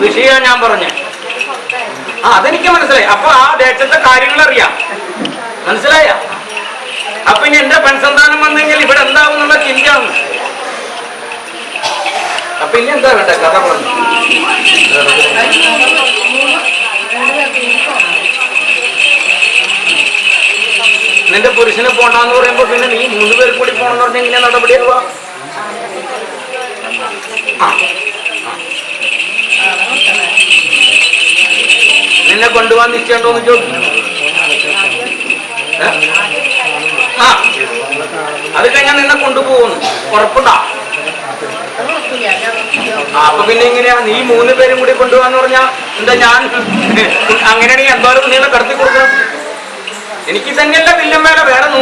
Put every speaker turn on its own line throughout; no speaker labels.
വിഷയം ഞാൻ പറഞ്ഞു. ആ അതെനിക്ക് മനസ്സിലായി. അപ്പൊ ആ ദേശത്തെ കാര്യങ്ങൾ അറിയാം. മനസ്സിലായ? അപ്പൊ ഇനി എന്റെ പെൺസന്താനം വന്നെങ്കിൽ ഇവിടെ എന്താവും എന്നുള്ള ചിന്തയാണ് അപ്പൊ ഇനി എന്താ വേണ്ട? കഥ പറഞ്ഞു. നിന്റെ പുരുഷന് പോണ്ടെന്ന് പറയുമ്പോ പിന്നെ നീ മൂന്ന് പേർ കൂടി പോണെന്ന് പറഞ്ഞാൽ എങ്ങനെയാ നടപടിയാവുക ആ. നിന്നെ കൊണ്ടുപോകാൻ എന്ന് ചോദിച്ചു? ആ. അത് കഴിഞ്ഞാൽ നിന്നെ കൊണ്ടുപോകുന്നു. ഉറപ്പുണ്ടാ. അപ്പൊ പിന്നെ ഇങ്ങനെയാ. നീ മൂന്ന് പേരും കൂടി കൊണ്ടുപോകാന്ന് പറഞ്ഞാ എന്താ ഞാൻ? അങ്ങനെയാണെങ്കിൽ എന്തോരം നീളെ കടത്തി കൊടുക്കണം? എനിക്ക് തന്നെയല്ല വില്ലമ്മേല വേറെ നൂ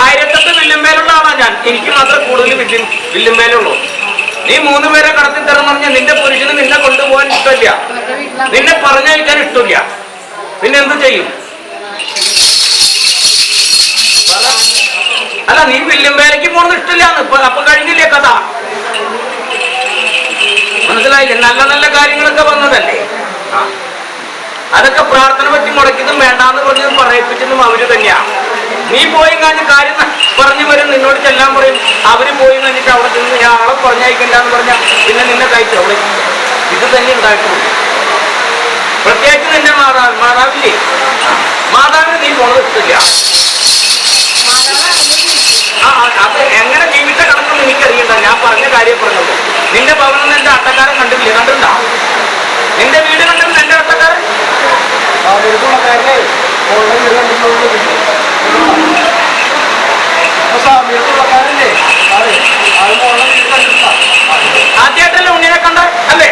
ആയിരത്തെട്ട് വില്ലമ്മേലുള്ള ആളാ ഞാൻ. എനിക്ക് മാത്രമേ കൂടുതൽ വില്ലും വില്ലമ്മേലുള്ളൂ നീ മൂന്ന് പേരെ കടത്തി തരണം പറഞ്ഞാൽ നിന്റെ പുരുഷന് നിന്നെ കൊണ്ടുപോകാൻ ഇഷ്ടമില്ല. നിന്നെ പറഞ്ഞയക്കാൻ ഇഷ്ടമില്ല. പിന്നെ എന്ത് ചെയ്യും. അല്ല നീ വില്ലുംവേലയ്ക്ക് പോകുന്നത് പോകുന്ന ഇപ്പൊ അപ്പൊ കഴിഞ്ഞില്ലേ കഥ? മനസ്സിലായില്ലേ? നല്ല നല്ല കാര്യങ്ങളൊക്കെ വന്നതല്ലേ. അതൊക്കെ പ്രാർത്ഥന പറ്റി മുടക്കിയതും വേണ്ടാന്ന് പറഞ്ഞതും പറയിപ്പിച്ചതും അവർ തന്നെയാ. നീ പോയി കഴിഞ്ഞ് കാര്യം പറഞ്ഞു വരും. നിന്നോട് ചെല്ലാൻ പറയും. അവർ പോയി കഴിഞ്ഞിട്ട് അവിടെ ചെന്ന് ഞാൻ എന്ന് പറഞ്ഞാൽ പിന്നെ നിന്നെ കഴിച്ചു അവിടെ ഇത് തന്നെ ഉണ്ടായിട്ടുള്ളൂ പ്രത്യേകിച്ച് നിന്റെ മാതാവ് മാതാവില്ലേ? മാതാവിന് നീ പോണത് ആ, അത് എങ്ങനെ ജീവിച്ച കണക്കൊന്നും എനിക്കറിയണ്ട. ഞാൻ പറഞ്ഞ കാര്യം പറഞ്ഞത് നിന്റെ ഭവനം എന്റെ അട്ടക്കാരൻ കണ്ടില്ലേ കണ്ടിട്ടുണ്ടോ? നിന്റെ വീട് കണ്ടിട്ടുണ്ട് എന്റെ അട്ടക്കാരൻ
ആ വീടുള്ളക്കാരനെ മോളുടെ വീട് കണ്ടിട്ടുള്ളത് അപ്പൊ സമീപത്തുള്ളക്കാരല്ലേ അതെ അത് മോളുടെ വീട് കണ്ടിട്ടുണ്ടോ
ആദ്യമായിട്ടല്ലേ ഉണ്ണിനെ കണ്ട അല്ലേ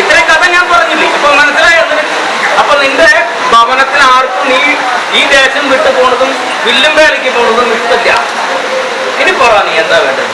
ഇത്രയും കഥ ഞാൻ പറഞ്ഞില്ലേ ഇപ്പൊ മനസ്സിലായോ നിനക്ക്? അപ്പൊ നിന്റെ ഭവനത്തിൽ ആർക്കും നീ ഈ ദേശം വിട്ടു പോണതും വില്ലും വേലയ്ക്ക് പോണതും ഇഷ്ടമില്ല ഇനി പറ നീ എന്താ വേണ്ടത്?